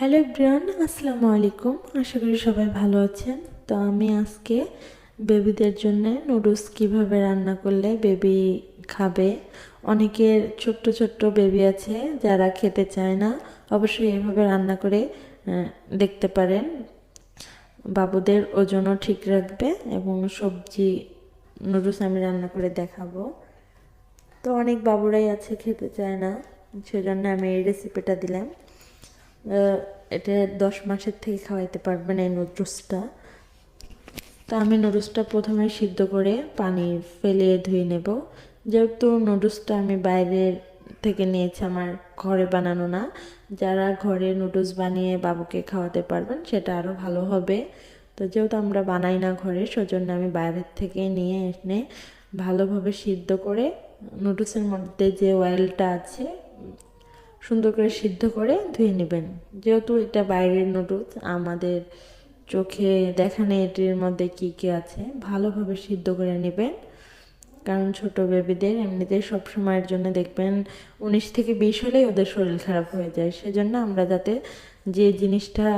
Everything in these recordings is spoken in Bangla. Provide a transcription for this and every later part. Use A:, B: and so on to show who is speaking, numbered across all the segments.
A: হ্যালো এভরিওয়ান আসসালামু আলাইকুম। আশা করি সবাই ভালো আছেন। তো আমি আজকে বেবিদের জন্য নুডলস কীভাবে রান্না করলে বেবি খাবে? অনেকের ছোট্ট ছোট্ট বেবি আছে, যারা খেতে চায় না, অবশ্যই এভাবে রান্না করে দেখতে পারেন। বাবুদের ওজনও ঠিক রাখবে এবং সবজি নুডলস আমি রান্না করে দেখাবো। তো অনেক বাবুরাই আছে, খেতে চায় না, সেজন্য আমি এই রেসিপিটা দিলাম। এটা দশ মাসের থেকে খাওয়াইতে পারবেন এই নুডলসটা। তো আমি নুডলসটা প্রথমে সিদ্ধ করে পানি ফেলিয়ে ধুয়ে নেব। যেহেতু নুডলসটা আমি বাইরের থেকে নিয়েছি, আমার ঘরে বানানো না। যারা ঘরে নুডলস বানিয়ে বাবুকে খাওয়াতে পারবেন, সেটা আরও ভালো হবে। তো যেহেতু আমরা বানাই না ঘরে, সেজন্য আমি বাইরের থেকে নিয়ে এনে ভালোভাবে সিদ্ধ করে নুডলসের মধ্যে যে অয়েলটা আছে সুন্দর করে সিদ্ধ করে ধুয়ে নেবেন। যেহেতু এটা বাইরের নুডলস আমাদের চোখে দেখা নেই এটির মধ্যে কী কী আছে, ভালোভাবে সিদ্ধ করে নেবেন। কারণ ছোট বেবিদের এমনিতেই সব সময়ের জন্য দেখবেন উনিশ থেকে বিশ হলেই ওদের শরীর খারাপ হয়ে যায়। সেজন্য আমরা যাতে যে জিনিসটা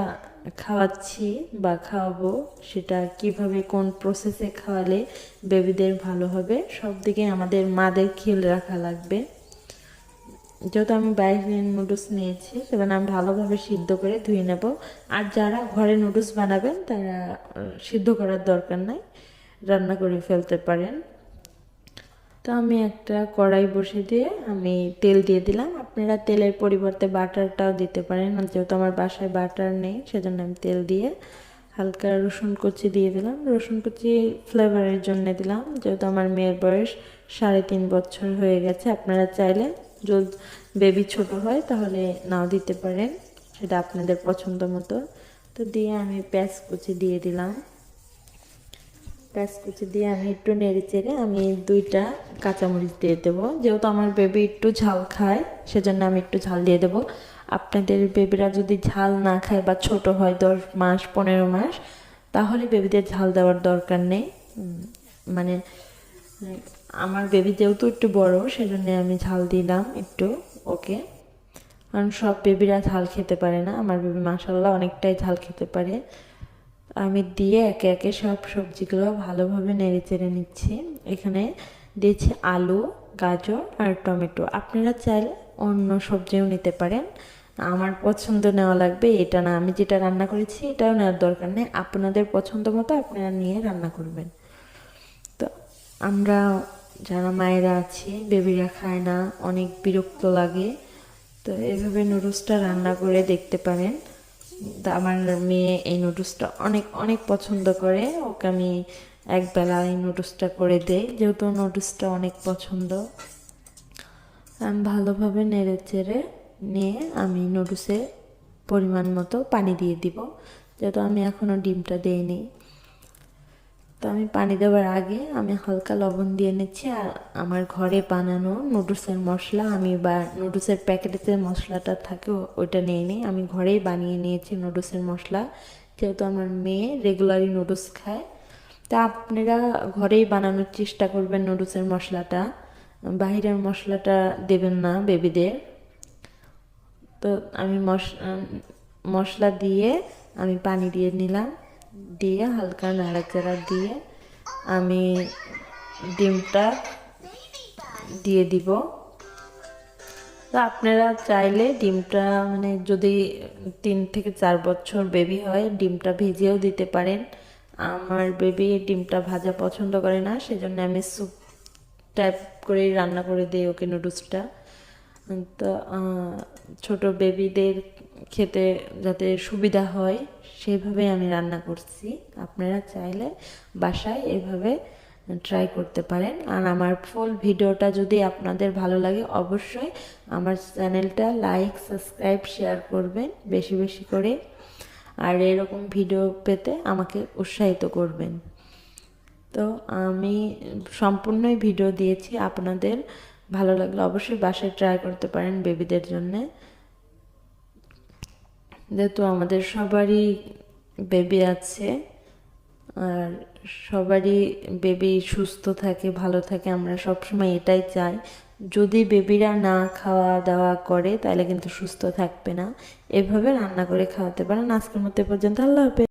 A: খাওয়াচ্ছি বা খাওয়াবো, সেটা কীভাবে কোন প্রসেসে খাওয়ালে বেবিদের ভালো হবে, সব দিকে আমাদের মাদের খেয়াল রাখা লাগবে। যেহেতু আমি বাইরের নুডলস নিয়েছি সেখানে আমি ভালোভাবে সিদ্ধ করে ধুয়ে নেব। আর যারা ঘরে নুডলস বানাবেন, তারা সিদ্ধ করার দরকার নাই, রান্না করে ফেলতে পারেন। তো আমি একটা কড়াই বসে দিয়ে আমি তেল দিয়ে দিলাম। আপনারা তেলের পরিবর্তে বাটারটাও দিতে পারেন। যেহেতু আমার বাসায় বাটার নেই, সেজন্য আমি তেল দিয়ে হালকা রসুন কুচি দিয়ে দিলাম। রসুন কুচি ফ্লেভারের জন্য দিলাম। যেহেতু আমার মেয়ের বয়স সাড়ে তিন বছর হয়ে গেছে, আপনারা চাইলে যদি বেবি ছোট হয়, তাহলে নাও দিতে পারেন। সেটা আপনাদের পছন্দ মতো। তো দিয়ে আমি পেঁয়াজ কুচি দিয়ে দিলাম। পেঁয়াজ কুচি দিয়ে আমি একটু নেড়ে চেড়ে আমি দুইটা কাঁচামরিচ দিয়ে দেবো। যেহেতু আমার বেবি একটু ঝাল খায়, সেজন্য আমি একটু ঝাল দিয়ে দেবো। আপনাদের বেবিরা যদি ঝাল না খায় বা ছোট হয় দশ মাস, পনেরো মাস, তাহলে বেবিদের ঝাল দেওয়ার দরকার নেই। মানে আমার বেবি যেহেতু একটু বড়, সেজন্য আমি ঝাল দিলাম একটু, ওকে। কারণ সব বেবিরা ঝাল খেতে পারে না, আমার বেবি মাসাল্লাহ অনেকটাই ঝাল খেতে পারে। আমি দিয়ে একে একে সব সবজিগুলো ভালোভাবে নেড়ে চেড়ে নিচ্ছি। এখানে দিয়েছি আলু, গাজর আর টমেটো। আপনারা চাইলে অন্য সবজিও নিতে পারেন। আমার পছন্দ নেওয়া লাগবে এটা না। আমি যেটা রান্না করেছি এটাও নেওয়ার দরকার নেই। আপনাদের পছন্দ মতো আপনারা নিয়ে রান্না করবেন। তো আমরা যারা মায়েরা আছে, বেবিরা খায় না, অনেক বিরক্ত লাগে। তো এইভাবে নুডলসটা রান্না করে দেখতে পারেন। তা আমার মেয়ে এই নুডলসটা অনেক অনেক পছন্দ করে। ওকে আমি একবেলা এই নুডলসটা করে দেই, যেহেতু নুডলসটা অনেক পছন্দ। আমি ভালোভাবে নেড়ে চেড়ে নিয়ে আমি নুডলসে পরিমাণ মতো পানি দিয়ে দিব, যেহেতু আমি এখনও ডিমটা দিইনি। তো আমি পানি দেওয়ার আগে আমি হালকা লবণ দিয়ে নিচ্ছি আর আমার ঘরে বানানো নুডলসের মশলা আমি বা নুডলসের প্যাকেটে যে মশলাটা থাকে ওইটা নিয়ে নিই। আমি ঘরেই বানিয়ে নিয়েছি নুডলসের মশলা। যেহেতু আমার মেয়ে রেগুলারই নুডলস খায় তা আপনারা ঘরেই বানানোর চেষ্টা করবেন নুডলসের মশলাটা। বাহিরের মশলাটা দেবেন না বেবিদের। তো আম, মশলা দিয়ে আমি পানি দিয়ে নিলাম। দিয়ে হালকা নাড়াচাড়া দিয়ে আমি ডিমটা দিয়ে দিব। তো আপনারা চাইলে ডিমটা মানে যদি তিন থেকে চার বছর বেবি হয়, ডিমটা ভেজেও দিতে পারেন। আমার বেবি ডিমটা ভাজা পছন্দ করে না, সেজন্য আমি স্যুপ টাইপ করে রান্না করে দিই ওকে নুডলসটা তো ছোট বেবিদের খেতে যাতে সুবিধা হয়, সেভাবে আমি রান্না করছি। আপনারা চাইলে বাসায় এভাবে ট্রাই করতে পারেন। আর আমার ফুল ভিডিওটা যদি আপনাদের ভালো লাগে, অবশ্যই আমার চ্যানেলটা লাইক সাবস্ক্রাইব শেয়ার করবেন বেশি বেশি করে। আর এরকম ভিডিও পেতে আমাকে উৎসাহিত করবেন। তো আমি সম্পূর্ণই ভিডিও দিয়েছি আপনাদের ভালো লাগলে অবশ্যই বাসায় ট্রাই করতে পারেন বেবিদের জন্যে। যেহেতু আমাদের সবারই বেবি আছে, আর সবারই বেবি সুস্থ থাকে, ভালো থাকে, আমরা সবসময় এটাই চাই। যদি বেবিরা না খাওয়া দাওয়া করে, তাহলে কিন্তু সুস্থ থাকবে না। এভাবে রান্না করে খাওয়াতে পারেন। আজকের এ পর্যন্ত। আল্লাহ হাফেজ।